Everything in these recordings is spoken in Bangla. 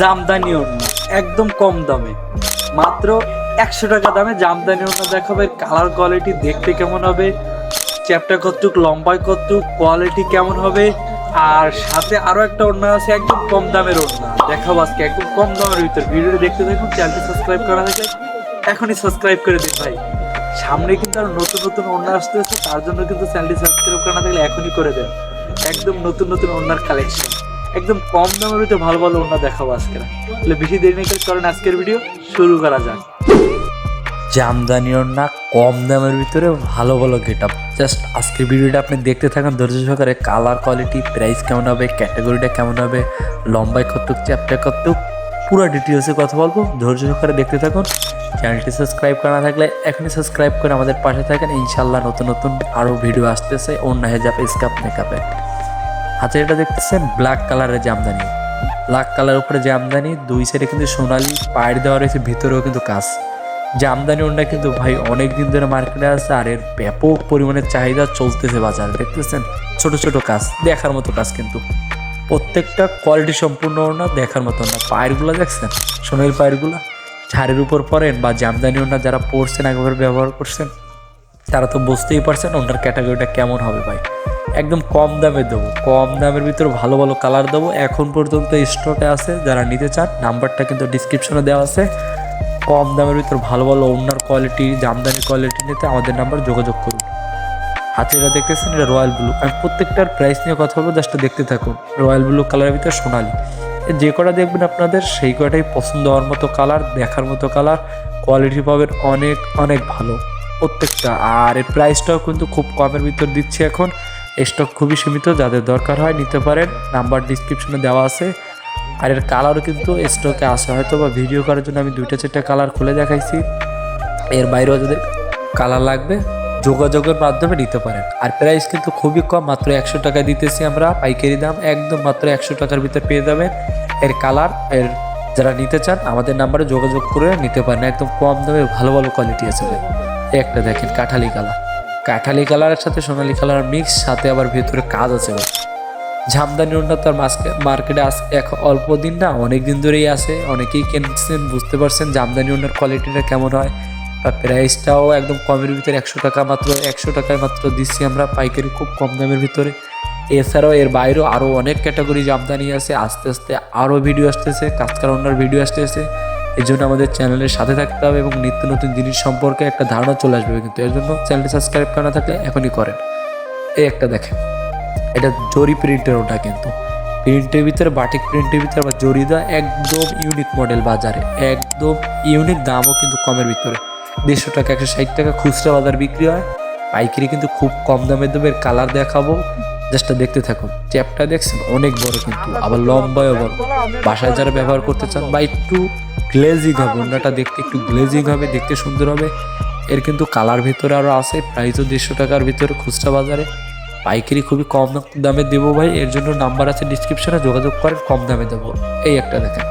জামদানি ওড়না একদম কম দামে। মাত্র একশো টাকা দামে জামদানি ওড়না দেখাবে কালার কোয়ালিটি দেখতে কেমন হবে চ্যাপটা কতটুক লম্বায় কতটুক কোয়ালিটি কেমন হবে, আর সাথে আরও একটা ওড়না আছে, একদম কম দামের ওড়না দেখাবো আজকে একদম কম দামের ভিতর। ভিডিওটা দেখতে দেখুন চ্যানেলটি সাবস্ক্রাইব করা থাকে এখনই সাবস্ক্রাইব করে দিন ভাই। সামনে কিন্তু আর নতুন নতুন ওড়না আসতেছে তার জন্য কিন্তু চ্যানেলটি সাবস্ক্রাইব করা না থাকলে এখনই করে দেন। একদম নতুন নতুন ওড়নার কালেকশন একদম কম দামের ভিতরে ভালো ভালো ওড়না দেখাবো আজকে। তাহলে বেশি দেরি নেই কারণ আজকের ভিডিও শুরু করা যাক। জামদানি ওড়না কম দামের ভিতরে ভালো ভালো গেট আপ জাস্ট আজকের ভিডিওটা আপনি দেখতে থাকেন, ধৈর্য সহকারে কালার কোয়ালিটি প্রাইস কেমন হবে ক্যাটাগরিটা কেমন হবে, লম্বায় কতটুক চ্যাপটা কতটুক, পুরো ডিটেলসে কথা বলব। ধৈর্য সহকারে দেখতে থাকুন। চ্যানেলটি সাবস্ক্রাইব করা না থাকলে এখনই সাবস্ক্রাইব করে আমাদের পাশে থাকেন। ইনশাল্লাহ নতুন নতুন আরও ভিডিও আসতেছে অন্য হেজাব স্কাপ মেকআপে হাতে এটা দেখতেছেন ব্ল্যাক কালারের জামদানি ব্ল্যাক কালার উপরে জামদানি দুই সাইডে কিন্তু সোনালি, পায়ের দেওয়া রয়েছে, ভিতরেও কিন্তু কাজ জামদানি ওনটা কিন্তু ভাই অনেক দিন ধরে মার্কেটে আছে আর এর ব্যাপক পরিমাণে চাহিদা চলতেছে বাজারে। দেখতেছেন ছোট ছোট কাজ দেখার মতো কাজ কিন্তু। প্রত্যেকটা কোয়ালিটি সম্পূর্ণ না দেখার মতো না। পায়েরগুলো দেখছেন? সোনের পায়েরগুলো। ঝাড়ের উপর পরেন বা জামদানি ওনা যারা পড়ছেন একবার ব্যবহার করছেন, তারা তো বুঝতেই পারছেন ওনার ক্যাটাগরিটা কেমন হবে ভাই। একদম কম দামে দেবো। কম দামের ভিতরে ভালো ভালো কালার দেবো। এখন পর্যন্ত স্টকে আছে, যারা নিতে চান, নাম্বারটা কিন্তু ডিসক্রিপশনে দেওয়া আছে। কম দামের ভিতর ভালো ভালো ওনার কোয়ালিটি জামদানি কোয়ালিটি নিতে আমাদের নাম্বার যোগাযোগ করুন। হাতে এটা দেখতেছেন, এটা রয়্যাল ব্লু আমি প্রত্যেকটার প্রাইস নিয়ে কথা বলব জাস্ট দেখতে থাকুন। রয়্যাল ব্লু কালারের ভিতরে সোনালি। যে কটা দেখবেন আপনাদের, সেই কটাই পছন্দ হওয়ার মতো কালার দেখার মতো কালার কোয়ালিটি পাবেন অনেক অনেক ভালো প্রত্যেকটা। আর এর প্রাইসটাও কিন্তু খুব কমের ভিতর দিচ্ছে এখন। স্টক খুবই সীমিত, যাদের দরকার হয় নিতে পারেন। নাম্বার ডিসক্রিপশনে দেওয়া আছে। আর এর কালারও কিন্তু স্টকে আসে হয়তো বা ভিডিও করার জন্য আমি দুইটা, চারটা কালার খুলে দেখাইছি। এর বাইরেও যদি কালার লাগবে, যোগাযোগের মাধ্যমে নিতে পারেন। আর প্রাইস কিন্তু খুবই কম, মাত্র একশো টাকা দিতেছি আমরা। পাইকারি দাম একদম মাত্র একশো টাকার ভিতরে পেয়ে যাবেন। এর কালারের যারা নিতে চান, আমাদের নাম্বারে যোগাযোগ করে নিতে পারেন। একদম কম দামে ভালো ভালো কোয়ালিটি আছে একটা দেখেন কাঠালি কালার কাঠালি কালারের সাথে সোনালি কালার মিক্স সাথে আবার ভেতরে কাজ আছে। জামদানি ওড়না মাসকে- মার্কেটে এক অল্প দিন না, অনেক দিন ধরেই আসে অনেকেই কিনছেন, বুঝতে পারছেন জামদানি ওড়নার কোয়ালিটিটা কেমন হয়। আর প্রাইসটাও একদম কমের ভিতরে একশো টাকা মাত্র, একশো টাকায় মাত্র দিচ্ছি আমরা, পাইকারি খুব কম দামের ভিতরে। এছাড়াও এর বাইরেও আরও অনেক ক্যাটাগরি জামদানি আছে, আস্তে আস্তে আরও ভিডিও আসতেছে কাজকার ওনার ভিডিও আসতেছে। এই জন্য আমাদের চ্যানেলের সাথে থাকতে হবে এবং নিত্য নতুন জিনিস সম্পর্কে একটা ধারণা চলে আসবে কিন্তু এর জন্য চ্যানেলটি সাবস্ক্রাইব করা থাকলে এখনই করেন। এই একটা দেখেন। এটা জরি প্রিন্টের ওটা কিন্তু। প্রিন্টের ভিতরে, বাটিক প্রিন্টের ভিতরে বা জরি দেওয়া একদম ইউনিক মডেল বাজারে। একদম ইউনিক দামও কিন্তু কমের ভিতরে। দেড়শো টাকা, একশো ষাট টাকা খুচরা বাজার বিক্রি হয়। পাইকারি কিন্তু খুব কম দামে দেবে এর কালার দেখাবো। জাস্ট দেখতে থাকুন। চ্যাপটা দেখছেন? অনেক বড় কিন্তু। আবার লম্বায়ও বড়। বাসায় যারা ব্যবহার করতে চান বা একটু গ্লেজিং হবে ওনাটা দেখতে একটু গ্লেজিং হবে, দেখতে সুন্দর হবে। এর কিন্তু কালার ভিতরে আরও আছে। প্রাইসও দেড়শো টাকার ভিতরে খুচরা বাজারে। পাইকারি খুবই কম দামে দেবো ভাই। এর জন্য নাম্বার আছে ডিসক্রিপশনে যোগাযোগ করেন, কম দামে দেবো। এই একটা দেখেন।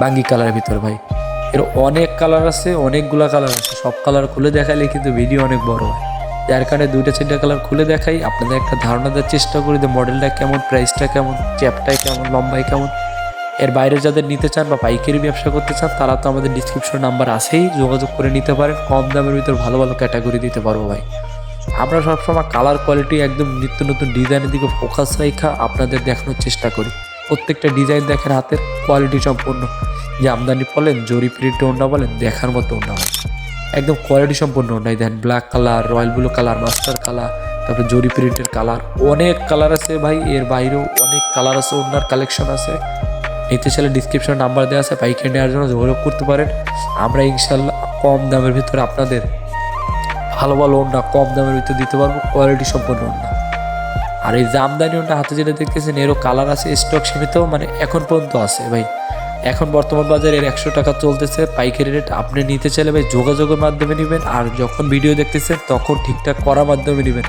বাঙ্গি কালারের ভিতর ভাই। এর অনেক কালার আছে, অনেকগুলা কালার আছে। সব কালার খুলে দেখালে কিন্তু ভিডিও অনেক বড় হয়। যার কারণে দুইটা, তিনটা কালার খুলে দেখাই। আপনাদের একটা ধারণা দেওয়ার চেষ্টা করি যে মডেলটা কেমন প্রাইসটা কেমন চ্যাপটাই কেমন লম্বাই কেমন। এর বাইরে যাদের নিতে চান বা পাইকারি ব্যবসা করতে চান, তারা তো আমাদের ডিসক্রিপশন নাম্বার আছেই, যোগাযোগ করে নিতে পারেন। কম দামের ভিতর ভালো ভালো ক্যাটাগরি দিতে পারব ভাই। আমরা সবসময় কালার কোয়ালিটি একদম নিত্য নতুন ডিজাইনের দিকে ফোকাস রেখা আপনাদের দেখানোর চেষ্টা করি। প্রত্যেকটা ডিজাইন দেখেন হাতের কোয়ালিটি সম্পূর্ণ। যে আমদানি বলেন জরি প্রিন্ট ওনা বলেন, দেখার মতো ওনা হয়। একদম কোয়ালিটি সম্পন্ন ওনাই then black colour royal blue colour master colour তারপরে জরি প্রিন্টের কালার অনেক কালার আছে ভাই, এর বাইরেও অনেক কালার আছে, ওনার কালেকশন আছে। নিতে চাইলে ডিসক্রিপশন নাম্বার দেওয়া আছে, পাইকারি নেওয়ার জন্য যোগাযোগ করতে পারেন। আমরা ইনশাল্লাহ কম দামের ভিতরে আপনাদের ভালো ভালো ওড়না কম দামের ভিতরে দিতে পারব কোয়ালিটি সম্পন্ন ওড়না। আর এই জামদানি ওড়না হাতে যেটা দেখতেছেন, এরও কালার আছে স্টক সীমিত মানে এখন পর্যন্ত আছে ভাই। এখন বর্তমান বাজারে একশো টাকা চলতেছে, পাইকারি রেট আপনি নিতে চাইলে ভাই যোগাযোগের মাধ্যমে নেবেন, আর যখন ভিডিও দেখতেছেন তখন ঠিকঠাক করার মাধ্যমে নেবেন।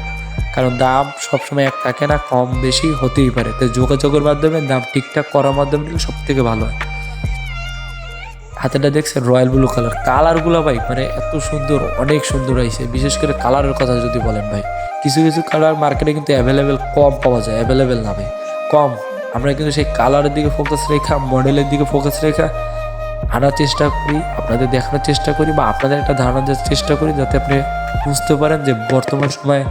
কারণ দাম সবসময় এক থাকে না, কম বেশি হতেই পারে। তো যোগাযোগের মাধ্যমে দাম ঠিকঠাক করার মাধ্যমে নিলে সব থেকে ভালো হয়। হাতেটা দেখছেন রয়্যাল ব্লু কালার। কালারগুলো ভাই মানে এত সুন্দর, অনেক সুন্দর হয়েছে বিশেষ করে কালারের কথা যদি বলেন ভাই। কিছু কিছু কালার মার্কেটে কিন্তু অ্যাভেলেবেল কম পাওয়া যায় অ্যাভেলেবেল না ভাই। কম। আমরা কিন্তু সেই কালারের দিকে ফোকাস রেখা মডেলের দিকে ফোকাস রেখা আনার চেষ্টা করি, আপনাদের দেখানোর চেষ্টা করি বা আপনাদের একটা ধারণা দেওয়ার চেষ্টা করি যাতে আপনি বুঝতে পারেন যে বর্তমান সময়ে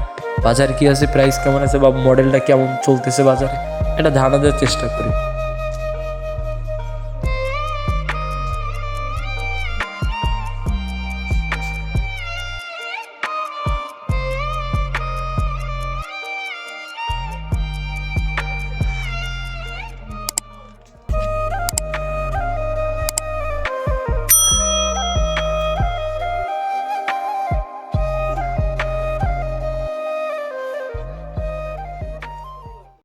বাজার কী আছে প্রাইস কেমন আছে বা মডেলটা কেমন চলতেছে বাজারে। এটা ধারণা দেওয়ার চেষ্টা করি।